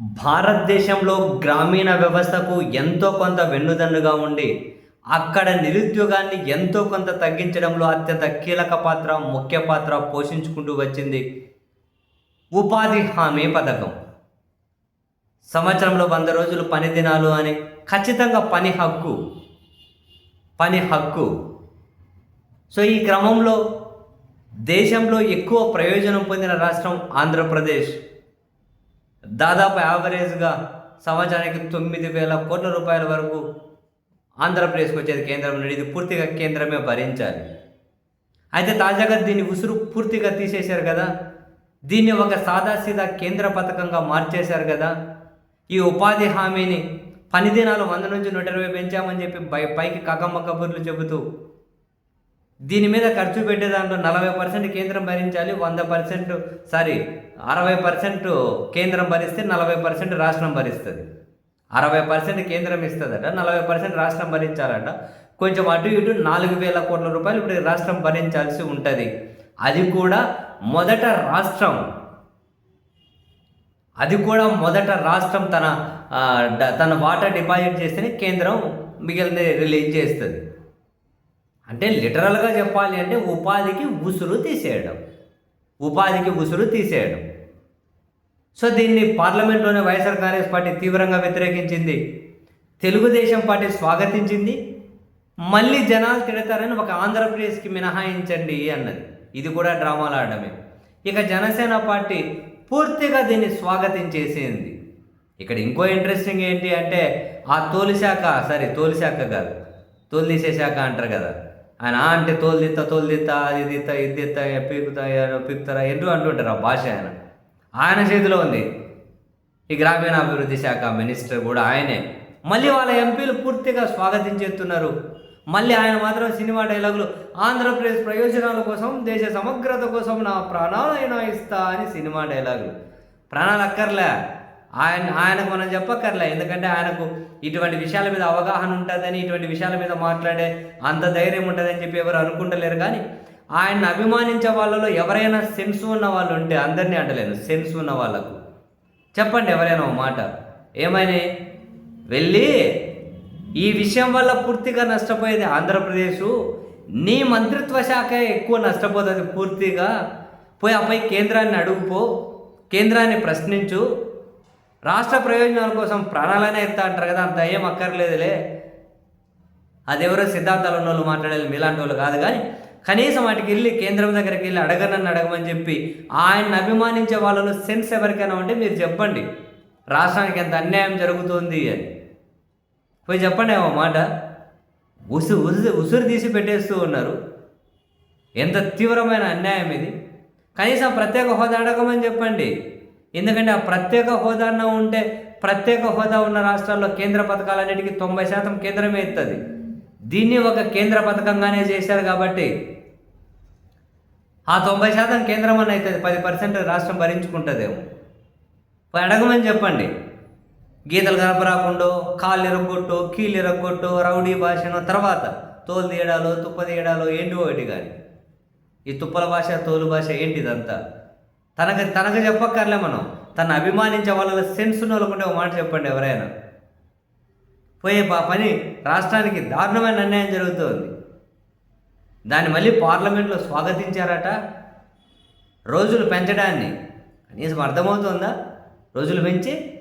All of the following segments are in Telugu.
భారతదేశంలో గ్రామీణ వ్యవస్థకు ఎంతో కొంత వెన్నుదన్నుగా ఉండి అక్కడ నిరుద్యోగాన్ని ఎంతో కొంత తగ్గించడంలో అత్యంత కీలక పాత్ర ముఖ్య పాత్ర పోషించుకుంటూ వచ్చింది ఉపాధి హామీ పథకం. సంవత్సరంలో వంద రోజులు పని దినాలు అని ఖచ్చితంగా పని హక్కు పని హక్కు. సో ఈ క్రమంలో దేశంలో ఎక్కువ ప్రయోజనం పొందిన రాష్ట్రం ఆంధ్రప్రదేశ్. దాదాపు యావరేజ్గా సంవత్సరానికి తొమ్మిది వేల కోట్ల రూపాయల వరకు ఆంధ్రప్రదేశ్కి వచ్చేది కేంద్రం నుండి. ఇది పూర్తిగా కేంద్రమే భరించాలి. అయితే తాజాగా దీన్ని ఉసురు పూర్తిగా తీసేశారు కదా? దీన్ని ఒక సాదాసీదా కేంద్ర పథకంగా మార్చేశారు కదా? ఈ ఉపాధి హామీని పని దినాలు వంద నుంచి నూట ఇరవై పెంచామని చెప్పి పైకి కకమ్మ కబుర్లు చెబుతూ దీని మీద ఖర్చు పెట్టే దాంట్లో నలభై పర్సెంట్ కేంద్రం భరించాలి వంద పర్సెంట్ సారీ అరవై పర్సెంట్ కేంద్రం భరిస్తే నలభై పర్సెంట్ రాష్ట్రం భరిస్తుంది. అరవై పర్సెంట్ కేంద్రం ఇస్తుందట నలభై పర్సెంట్ రాష్ట్రం భరించాలట. కొంచెం అటు ఇటు నాలుగు వేల కోట్ల రూపాయలు ఇప్పుడు రాష్ట్రం భరించాల్సి ఉంటుంది. అది కూడా మొదట రాష్ట్రం. అది కూడా మొదట రాష్ట్రం తన తన వాటా డిపాజిట్ చేస్తేనే కేంద్రం మిగిలిన రిలీజ్ చేస్తుంది. అంటే లిటరల్గా చెప్పాలి అంటే ఉపాధికి ఉసురు తీసేయడం. ఉపాధికి ఉసురు తీసేయడం. సో దీన్ని పార్లమెంట్లోనే వైఎస్ఆర్ కాంగ్రెస్ పార్టీ తీవ్రంగా వ్యతిరేకించింది. తెలుగుదేశం పార్టీ స్వాగతించింది. మళ్ళీ జనాలు తిడతారని ఒక ఆంధ్రప్రదేశ్కి మినహాయించండి అన్నది. ఇది కూడా డ్రామాలు ఆడమే ఇక జనసేన పార్టీ పూర్తిగా దీన్ని స్వాగతించేసింది. ఇక్కడ ఇంకో ఇంట్రెస్టింగ్ ఏంటి అంటే ఆ తోలిశాఖ సారీ తోలు శాఖ కాదు. తోలు తీసే శాఖ అంటారు కదా. ఆయన అంటే తోలుదిత్త తోలుదిత్తా అది దిత్త ఇది దిత్త పీకుతా పీకుతారా? ఎందుకు అంటుంటారు ఆ భాష ఆయన. ఆయన చేతిలో ఉంది. ఈ గ్రామీణాభివృద్ధి శాఖ మినిస్టర్ కూడా ఆయనే. మళ్ళీ వాళ్ళ ఎంపీలు పూర్తిగా స్వాగతించేస్తున్నారు. మళ్ళీ ఆయన మాత్రం సినిమా డైలాగులు ఆంధ్రప్రదేశ్ ప్రయోజనాల కోసం దేశ సమగ్రత కోసం నా ప్రాణాలైనా ఇస్తా అని సినిమా డైలాగులు. ప్రాణాలు అక్కర్లే. ఆయన ఆయనకు మనం చెప్పక్కర్లే. ఎందుకంటే ఆయనకు ఇటువంటి విషయాల మీద అవగాహన ఉంటుందని ఇటువంటి విషయాల మీద మాట్లాడే అంత ధైర్యం ఉంటుందని చెప్పి ఎవరు అనుకుంటలేరు. కానీ ఆయన్ని అభిమానించే వాళ్ళలో ఎవరైనా సెన్స్ ఉన్న వాళ్ళు ఉంటే అందరినీ అంటలేను. సెన్స్ ఉన్న వాళ్ళకు. చెప్పండి ఎవరైనా ఒక మాట. ఏమని? వెళ్ళి ఈ విషయం వల్ల పూర్తిగా నష్టపోయేది ఆంధ్రప్రదేశ్. నీ మంత్రిత్వ శాఖ ఎక్కువ నష్టపోతుంది పూర్తిగా. పోయి ఆ కేంద్రాన్ని అడుగుపో కేంద్రాన్ని ప్రశ్నించు. రాష్ట్ర ప్రయోజనాల కోసం ప్రాణాలనే ఎత్తా అంటారు కదా అంత ఏం అక్కర్లేదులే. అదెవరో సిద్ధాంతాలు ఉన్న వాళ్ళు మాట్లాడేది మీలాంటి వాళ్ళు కాదు కానీ కనీసం వాటికి వెళ్ళి కేంద్రం దగ్గరికి వెళ్ళి అడగనని అడగమని చెప్పి ఆయన్ని అభిమానించే వాళ్ళలో సెన్స్ ఎవరికైనా ఉంటే మీరు చెప్పండి. రాష్ట్రానికి ఎంత అన్యాయం జరుగుతుంది అని. పోయి చెప్పండి ఏమో మాట. ఉసు ఉసు ఉసురు తీసి పెట్టేస్తూ ఉన్నారు. ఎంత తీవ్రమైన అన్యాయం ఇది. కనీసం ప్రత్యేక హోదా అడగమని చెప్పండి. ఎందుకంటే ఆ ప్రత్యేక హోదా అన్న ఉంటే ప్రత్యేక హోదా ఉన్న రాష్ట్రాల్లో కేంద్ర పథకాలన్నిటికీ తొంభై శాతం కేంద్రమే ఇస్తుంది దీన్ని ఒక కేంద్ర పథకంగానే చేశారు కాబట్టి ఆ తొంభై శాతం కేంద్రం అని అవుతుంది పది పర్సెంట్ రాష్ట్రం భరించుకుంటుందేమో. అడగమని చెప్పండి. గీతలు కనపరాకుండా కాళ్ళు ఎరగొట్టు కీళ్ళు ఎరగొట్టు రౌడీ భాషను తర్వాత తోలు తీయడాలో తుప్ప తీయడాలో ఏంటి ఒకటి కానీ ఈ తుప్పల భాష తోలు భాష ఏంటి ఇదంతా తనకు తనకు చెప్పక్కర్లే మనం. తను అభిమానించే వాళ్ళ సెన్స్ ఉన్న వాళ్ళకుంటే ఒక మాట చెప్పండి ఎవరైనా. పోయే పా పని రాష్ట్రానికి దారుణమైన అన్యాయం జరుగుతోంది. దాన్ని మళ్ళీ పార్లమెంట్లో స్వాగతించారట. రోజులు పెంచడాన్ని. కనీసం అర్థమవుతుందా? రోజులు పెంచి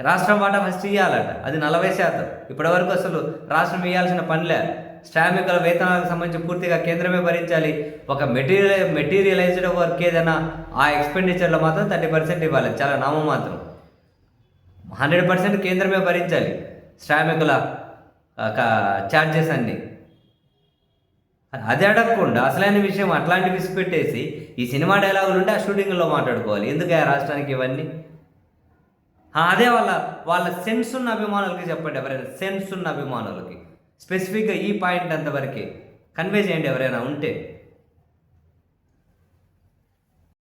రాష్ట్రం వాటా ఫస్ట్ ఇవ్వాలట అది నలభై శాతం. ఇప్పటివరకు అసలు రాష్ట్రం ఇవ్వాల్సిన పనిలే శ్రామికుల వేతనాలకు సంబంధించి పూర్తిగా కేంద్రమే భరించాలి. ఒక మెటీరియల్ మెటీరియలైజ్డ్ వర్క్ ఏదైనా ఆ ఎక్స్పెండిచర్లో మాత్రం థర్టీ పర్సెంట్ ఇవ్వాలి. చాలా నామమాత్రం హండ్రెడ్ పర్సెంట్ కేంద్రమే భరించాలి శ్రామికుల ఛార్జెస్ అన్నీ. అది అడగకుండా అసలైన విషయం అట్లాంటి విసిపెట్టేసి ఈ సినిమా డైలాగులు ఉంటే ఆ షూటింగ్లో మాట్లాడుకోవాలి. ఎందుకు ఆ రాష్ట్రానికి ఇవన్నీ? అదే వాళ్ళ వాళ్ళ సెన్స్ ఉన్న అభిమానులకి చెప్పండి ఎవరైనా. సెన్స్ ఉన్న అభిమానులకి. స్పెసిఫిక్గా ఈ పాయింట్ అంతవరకే. కన్వే చేయండి ఎవరైనా ఉంటే.